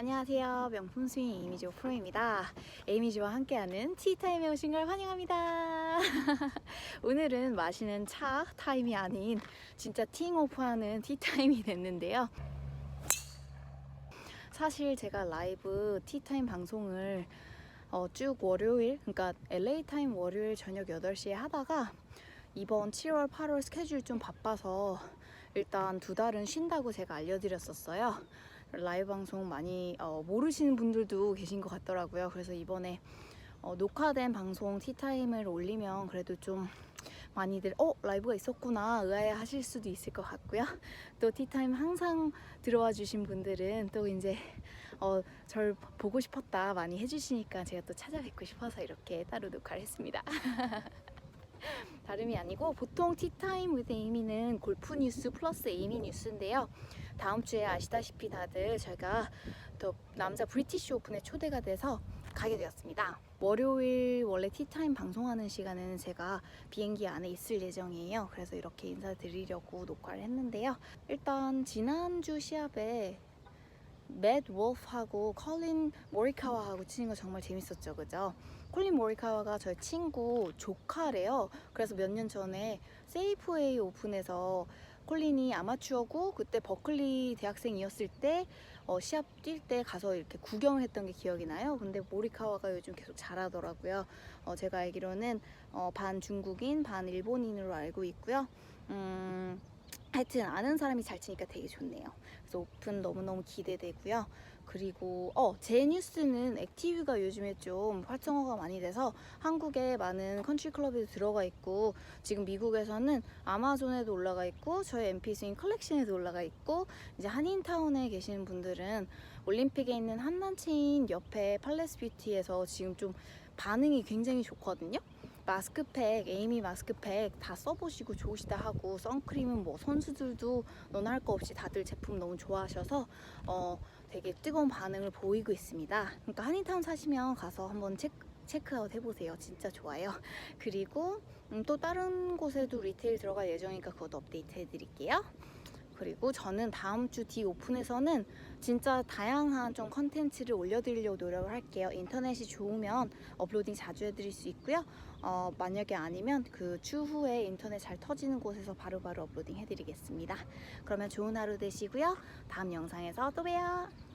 안녕하세요. 명품 스윙 에이미조 프로입니다. 에이미조와 함께하는 티타임에 오신 걸 환영합니다. 오늘은 마시는 차 타임이 아닌 진짜 티잉오프 하는 티타임이 됐는데요. 사실 제가 라이브 티타임 방송을 어, 쭉 월요일, 그러니까 LA 타임 월요일 저녁 8시에 하다가 이번 7월, 8월 스케줄 좀 바빠서 일단 두 달은 쉰다고 제가 알려드렸었어요. 라이브 방송 많이 어, 모르시는 분들도 계신 것 같더라고요. 그래서 이번에 어, 녹화된 방송 티타임을 올리면 그래도 좀 많이들 어 라이브가 있었구나 의아해 하실 수도 있을 것 같고요. 또 티타임 항상 들어와 주신 분들은 또 이제 어, 절 보고 싶었다 많이 해주시니까 제가 또 찾아뵙고 싶어서 이렇게 따로 녹화를 했습니다. 다름이 아니고 보통 티타임 with 에이미는 골프 뉴스 플러스 에이미 뉴스인데요. 다음 주에 아시다시피 다들 제가 또 남자 브리티시 오픈에 초대가 돼서 가게 되었습니다. 월요일 원래 티타임 방송하는 시간은 제가 비행기 안에 있을 예정이에요. 그래서 이렇게 인사드리려고 녹화를 했는데요. 일단 지난주 시합에 맷 wolf하고 컬린 모리카와하고 치는 거 정말 재밌었죠, 그죠? 콜린 모리카와가 저희 친구 조카래요. 그래서 몇 년 전에 세이프웨이 오픈에서 콜린이 아마추어고 그때 버클리 대학생이었을 때 어, 시합 뛸 때 가서 이렇게 구경을 했던 게 기억이 나요. 근데 모리카와가 요즘 계속 잘하더라고요. 어, 제가 알기로는 어, 반 중국인, 반 일본인으로 알고 있고요. 음, 하여튼 아는 사람이 잘 치니까 되게 좋네요. 그래서 오픈 너무너무 기대되고요. 그리고 어, 제 뉴스는 액티브가 요즘에 좀 활성화가 많이 돼서 한국에 많은 컨트리 클럽에도 들어가 있고 지금 미국에서는 아마존에도 올라가 있고 저희 MP 스윙 컬렉션에도 올라가 있고 이제 한인타운에 계시는 분들은 올림픽에 있는 한남체인 옆에 팔레스 뷰티에서 지금 좀 반응이 굉장히 좋거든요. 마스크팩, 에이미 마스크팩 다 써보시고 좋으시다 하고 선크림은 뭐 선수들도 너나 할 거 없이 다들 제품 너무 좋아하셔서 어 되게 뜨거운 반응을 보이고 있습니다. 그러니까 한인타운 사시면 가서 한번 체크 체크아웃 해보세요. 진짜 좋아요. 그리고 음, 또 다른 곳에도 리테일 들어갈 예정이니까 그것도 업데이트 해드릴게요. 그리고 저는 다음 주 D 오픈에서는 진짜 다양한 좀 컨텐츠를 올려드리려고 노력을 할게요. 인터넷이 좋으면 업로딩 자주 해드릴 수 있고요. 어, 만약에 아니면 그 추후에 인터넷 잘 터지는 곳에서 바로바로 업로딩 해드리겠습니다. 그러면 좋은 하루 되시고요. 다음 영상에서 또 봬요.